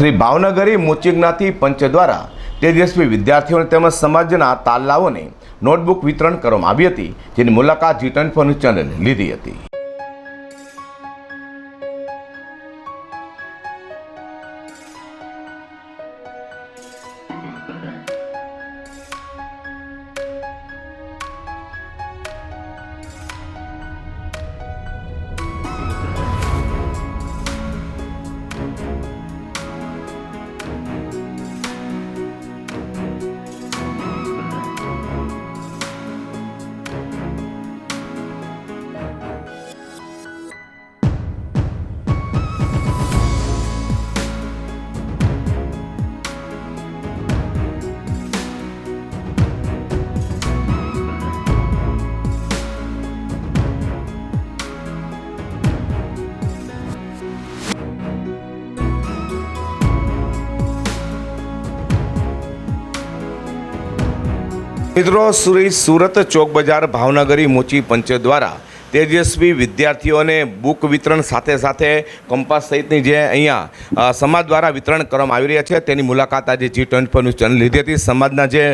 શ્રી ભાવનગરી મોચીજ્ઞાતિ પંચ દ્વારા તેજસ્વી વિદ્યાર્થીઓને તેમજ સમાજના તાલાઓને નોટબુક વિતરણ કરવામાં આવી હતી, જેની મુલાકાત જી ફોન ચેનલે લીધી હતી. મિત્રો સુરી સુરત ચોક બજાર ભાવનગરી મોચી પંચ દ્વારા તેજસ્વી વિદ્યાર્થીઓને બુક વિતરણ સાથે સાથે કંપાસ સહિતની જે અહીંયા સમાજ દ્વારા વિતરણ કરવામાં આવી રહ્યા છે. તેની મુલાકાત આજે G twenty four news channel લીધી હતી. સમાજના જે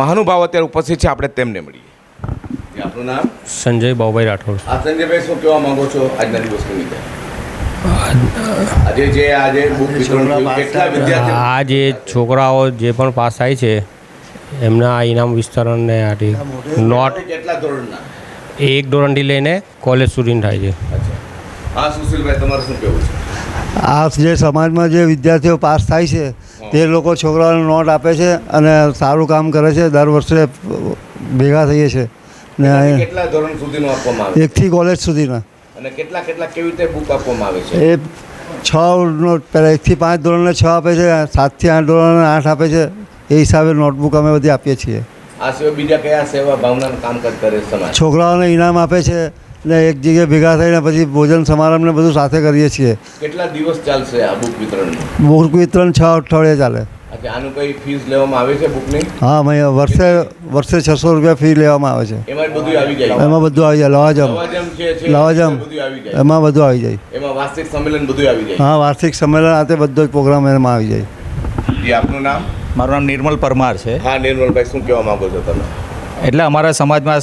મહાનુભાવ અત્યારે ઉપસ્થિત છે. આપણે તેમને મળીએ. આપણું આપનું નામ? સંજય બાબુભાઈ રાઠોડ. આ સંજયભાઈ શું કહેવા માંગો છો આજના દિવસની નિમિત્તે આજે જે આજે બુક વિતરણ કેટલા વિદ્યાર્થીઓ? આ જે છોકરાઓ જે પણ પાસ થાય છે એમના આ ઇનામ વિસ્તરણને આટી નોટ કેટલા ધોરણના? એક ધોરણથી લઈને કોલેજ સુધી થાય છે. આ સુશીલભાઈ તમારું શું કહેવું છે? આ જે સમાજમાં જે વિદ્યાર્થીઓ પાસ થાય છે તે લોકો છોકરાઓને નોટ આપે છે અને સારું કામ કરે છે દર વર્ષે ભેગા થઈએ છે. ને અહીં કેટલા ધોરણ સુધીનું આપવામાં આવે એકથી કોલેજ સુધીના. અને કેટલા કેટલા કેવી રીતે બુક આપવામાં આવે છે? એ છ નો પહેલાં એકથી પાંચ ધોરણને છ આપે છે સાતથી આઠ ધોરણને આઠ આપે છે. એ હિસાબે નોટબુક અમે બધી આપીએ છીએ. આ સિવાય બીજા કયા સેવા ભાવનાનું કામકાજ કરે સમાજ? છોકરાઓને ઇનામ આપે છે ને એક જગ્યાએ ભેગા થઈને પછી ભોજન સમારંભને બધું સાથે કરીએ છીએ. કેટલા દિવસ ચાલશે આ બુક વિતરણ બુક વિતરણ છ અઠવાડિયે ચાલે. આનું કઈ ફીસ લેવામાં આવે છે બુકની? હા મેં વર્ષે વર્ષે છસો રૂપિયા ફી લેવામાં આવે છે. એમાં બધું આવી જાય. એમાં બધું આવી જાય લવાજમ. લવાજમ છે છે લવાજમ. બધું આવી જાય. એમાં બધું આવી જાય. એમાં વાર્ષિક સંમેલન બધું આવી જાય. હા વાર્ષિક સંમેલન આતે બધો જ પ્રોગ્રામ એમાં આવી જાય. આપનું નામ? મારું નામ નિર્મલ પરમાર છે. હા નિર્મલભાઈ શું કહેવા માંગો છો તમે? એટલે અમારા સમાજમાં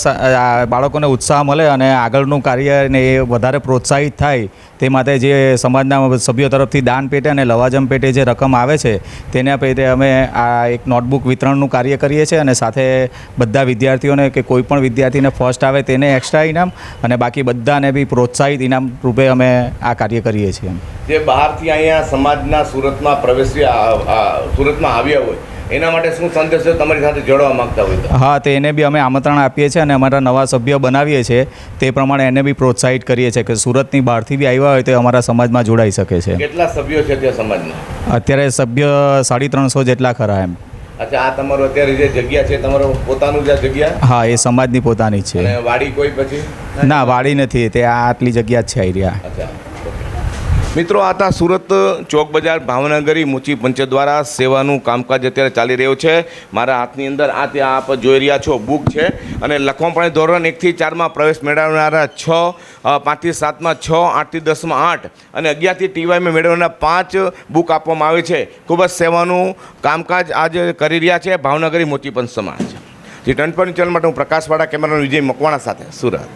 બાળકોને ઉત્સાહ મળે અને આગળનું કાર્ય ને એ વધારે પ્રોત્સાહિત થાય, તે માટે જે સમાજના સભ્યો તરફથી દાન પેટે અને લવાજમ પેટે જે રકમ આવે છે, તેના પેટે અમે આ એક નોટબુક વિતરણનું કાર્ય કરીએ છીએ અને સાથે બધા વિદ્યાર્થીઓને કે કોઈ પણ વિદ્યાર્થીને ફર્સ્ટ આવે તેને એક્સ્ટ્રા ઇનામ અને બાકી બધાને બી પ્રોત્સાહિત ઇનામ રૂપે અમે આ કાર્ય કરીએ છીએ. જે બહારથી અહીંયા સમાજના સુરતમાં પ્રવેશી આ- આ સુરતમાં આવ્યા હોય એના માટે શું સંદેશો તમારી સાથે જોડવા માંગતા હોય હા તે એને બી અમે આમંત્રણ આપીએ છીએ અને અમારા નવા સભ્ય બનાવીએ છીએ. તે પ્રમાણે એને બી પ્રોત્સાહિત કરીએ છીએ કે સુરતની બહારથી બી આવ્યા હોય તો અમારા સમાજમાં જોડાઈ શકે છે. કેટલા સભ્યો છે ત્યાં સમાજના? અત્યારે સભ્ય સાડી ત્રણસો જેટલા ખરા એમ. અચ્છા આ તમારું અત્યારે જે જગ્યા છે તમારું પોતાનું જે જગ્યા? હા એ સમાજની પોતાની છે. વાડી કોઈ પછી? ના વાડી નથી તે આ આટલી જગ્યા જ છે આઈડિયા અચ્છા. મિત્રો, આ હતા સુરત ચોક બજાર ભાવનગરી મુચી પંચ દ્વારા સેવાનું કામકાજ અત્યારે ચાલી રહ્યું છે. મારા હાથની અંદર આ ત્યાં આપ જોઈ રહ્યા છો, બુક છે. અને લખવાપણી ધોરણ એકથી ચારમાં પ્રવેશ મેળવનારા છ પાંચથી સાતમાં છ, આઠથી દસમાં આઠ અને અગિયારથી ટીવાયમાં મેળવનારા પાંચ બુક આપવામાં આવે છે. ખૂબ જ સેવાનું કામકાજ આજે કરી રહ્યા છે ભાવનગરી મોચી પંચ સમાજ. જે ટનપણ ચેનલ માટે હું પ્રકાશવાળા, કેમેરાનો વિજય મકવાણા સાથે, સુરત.